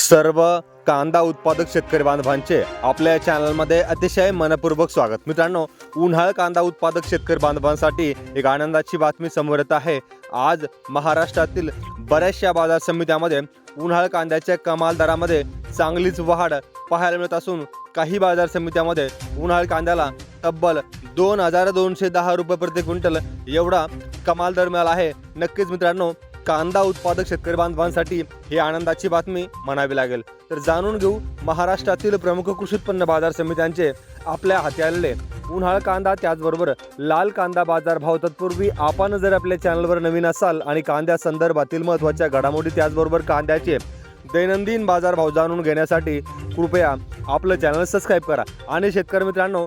सर्व कांदा उत्पादक शेतकरी बांधवांचे आपल्या चॅनलमध्ये अतिशय मनपूर्वक स्वागत. मित्रांनो उन्हाळ कांदा उत्पादक शेतकरी बांधवांसाठी एक आनंदाची बातमी समोर येत आहे. आज महाराष्ट्रातील बऱ्याचशा बाजार समित्यामध्ये उन्हाळ कांद्याच्या कमाल दरामध्ये चांगलीच वाढ पाहायला मिळत असून काही बाजार समित्यामध्ये उन्हाळ कांद्याला तब्बल दोन हजार दोनशे दहा रुपये प्रति क्विंटल एवढा कमाल दर मिळाला आहे. नक्कीच मित्रांनो कांदा उत्पादक शेतकरी बांधवांसाठी ही आनंदाची बातमी म्हणावी लागेल. तर जाणून घेऊ महाराष्ट्रातील प्रमुख कृषी उत्पन्न बाजार समित्यांचे आपल्या हाती आलेले उन्हाळ कांदा त्याचबरोबर लाल कांदा बाजार भाव तत्पूर्वी आपण जर आपल्या चॅनलवर नवीन असाल आणि कांद्या संदर्भातील महत्त्वाच्या घडामोडी त्याचबरोबर कांद्याचे दैनंदिन बाजारभाव जाणून घेण्यासाठी कृपया आपलं चॅनल सबस्क्राईब करा. आणि शेतकरी मित्रांनो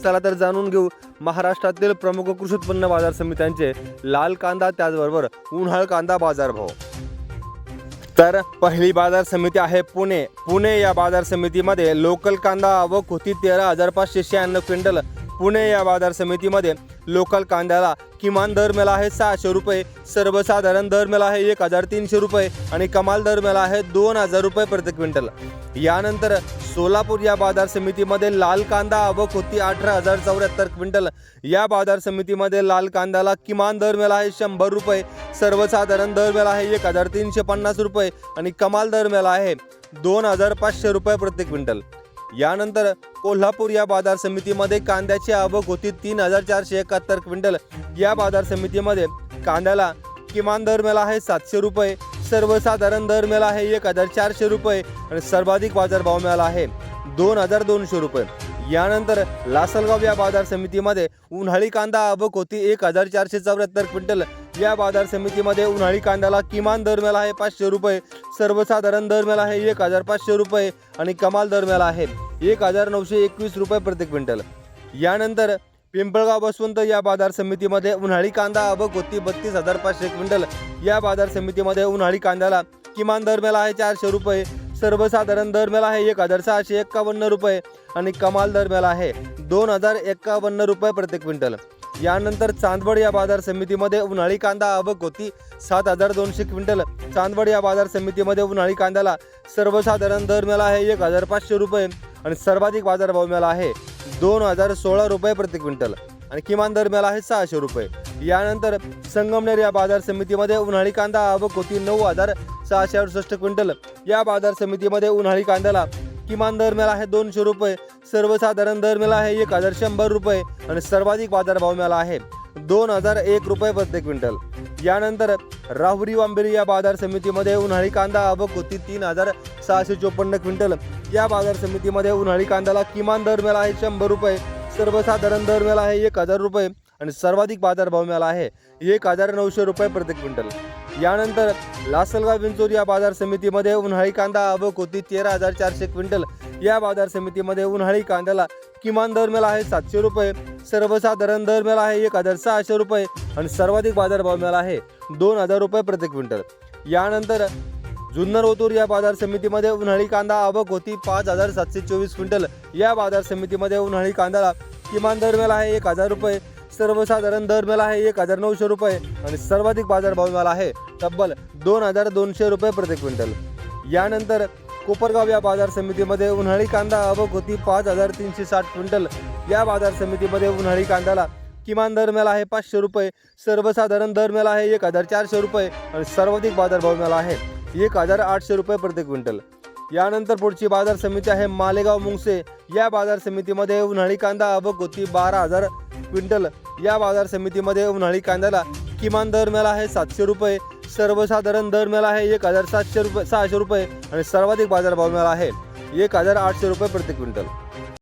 चला तर जाणून घेऊ. महाराष्ट्रातील प्रमुख कृषी उत्पन्न बाजार समित्यांचे लाल कांदा त्याचबरोबर उन्हाळ कांदा बाजारभाव तर पहिली बाजार समिती आहे पुणे. पुणे या बाजार समितीमध्ये लोकल कांदा आवक होती तेरा हजार पाचशे शहाण्णव क्विंटल. पुणे या बाजार समितीमध्ये लोकल कांद्याला किमान दर मिळाला आहे सहाशे रुपये सर्वसाधारण दर मिळाला आहे एक हजार तीनशे रुपये आणि कमाल दर मिळाला आहे दोन हजार रुपये प्रति क्विंटल यानंतर सोलापूर या बाजार समितीमध्ये लाल कांदा आवक होती अठरा हजार चौऱ्याहत्तर क्विंटल. या बाजार समितीमध्ये लाल कांद्याला किमान दर मिळाला आहे शंभर रुपये सर्वसाधारण दर मिळाला आहे एक हजार तीनशे पन्नास रुपये आणि कमाल दर मिळाला आहे दोन हजार पाचशे रुपये प्रति क्विंटल. यानंतर कोल्हापूर या बाजार समितीमध्ये कांद्याची आवक होती तीन हजार चारशे एकाहत्तर क्विंटल. या बाजार समितीमध्ये कांद्याला किमान दर मिळाला आहे सातशे रुपये सर्वसाधारण दर मिळाला आहे एक हजार चारशे रुपये आणि सर्वाधिक बाजारभाव मिळाला आहे दोन हजार दोनशे रुपये. यानंतर लासलगाव या बाजार समितीमध्ये उन्हाळी कांदा आवक होती एक हजार चारशे चौऱ्याहत्तर क्विंटल या बाजार समितीमध्ये उन्हाळी कांद्याला किमान दर मिळाला आहे पाचशे रुपये सर्वसाधारण दर मिळाला आहे एक हजार पाचशे रुपये आणि कमाल दर मिळाला आहे एक हजार नऊशे एकवीस रुपये प्रति क्विंटल. यानंतर पिंपळगाव बसवंत या बाजार समितीमध्ये उन्हाळी कांदा अबक होती बत्तीस हजार पाचशे क्विंटल. या बाजार समितीमध्ये उन्हाळी कांद्याला किमान दर मिळाला आहे चारशे रुपये सर्वसाधारण दर मिळाला आहे एक हजार सहाशे एक्कावन्न रुपये आणि कमाल दर मिळाला आहे दोन हजार एक्कावन्न रुपये प्रति क्विंटल. यानंतर चांदवड या बाजार समितीमध्ये उन्हाळी कांदा आवक होती. सात हजार दोनशे क्विंटल. चांदवड या बाजार समितीमध्ये उन्हाळी कांद्याला सर्वसाधारण दर मिळाला आहे एक हजार पाचशे रुपये आणि सर्वाधिक बाजारभाव मिळाला आहे दोन हजार सोळा रुपये प्रति क्विंटल. आणि किमान दर मिळाला आहे सहाशे रुपये. यानंतर संगमनेर या बाजार समितीमध्ये उन्हाळी कांदा आवक होती नऊ हजार सहाशे अडुसष्ट क्विंटल. या बाजार समितीमध्ये उन्हाळी कांद्याला किमान दर मिळाला आहे दोनशे रुपये सर्वसाधारण दर मिळाला आहे एक हजार शंभर रुपये आणि सर्वाधिक बाजारभाव मिळाला आहे दोन हजार एक रुपये प्रति क्विंटल. यानंतर राहुरी वांबेरी या बाजार समितीमध्ये उन्हाळी कांदा आवक होती तीन हजार सहाशे चोपन्न क्विंटल. या बाजार समितीमध्ये उन्हाळी कांद्याला किमान दर मिळाला आहे शंभर रुपये सर्वसाधारण दर मिळाला आहे एक हजार रुपये आणि सर्वाधिक बाजारभाव मिळाला आहे एक हजार नऊशे रुपये प्रति क्विंटल. यानंतर लासलगाव विंचोर या बाजार समितीमध्ये उन्हाळी कांदा आवक होती तेरा हजार चारशे क्विंटल. या बाजार समितीमध्ये उन्हाळी कांद्याला किमान दर मिळाला आहे सातशे रुपये सर्वसाधारण दर मिळाला आहे एक हजार सहाशे रुपये आणि सर्वाधिक बाजारभाव मिळाला आहे दोन हजार रुपये प्रति क्विंटल. यानंतर जुन्नर ओतूर या बाजार समितीमध्ये उन्हाळी कांदा आवक होती पाच हजार सातशे चोवीस क्विंटल. या बाजार समितीमध्ये उन्हाळी कांद्याला किमान दर मिळाला आहे एक हजार रुपये सर्वसाधारण दर मला आहे एक हजार नऊशे रुपये आणि सर्वाधिक बाजारभाव मला आहे. तब्बल दोन हजार दोनशे रुपये प्रति क्विंटल. यानंतर कोपरगाव या बाजार समितीमध्ये उन्हाळी कांदा आवक होती पाच हजार तीनशे साठ क्विंटल. या बाजार समितीमध्ये उन्हाळी कांद्याला किमान दर मिळाला आहे पाचशे रुपये. सर्वसाधारण दर मिळाला आहे एक हजार चारशे रुपये आणि सर्वाधिक बाजारभाव मिळाला आहे एक हजार आठशे रुपये प्रति क्विंटल. यानंतर पुढची बाजार समिती आहे मालेगाव मुंगसे. या बाजार समितीमध्ये उन्हाळी कांदा आवक होती बारा हजार क्विंटल या बाजार समितीमध्ये उन्हाळी कांद्याला किमान दर मिळाला आहे सातशे रुपये सर्वसाधारण दर मिळाला आहे एक हजार सातशे रुपये सहाशे रुपये आणि सर्वाधिक बाजारभाव मिळाला आहे एक हजार आठशे रुपये प्रति क्विंटल.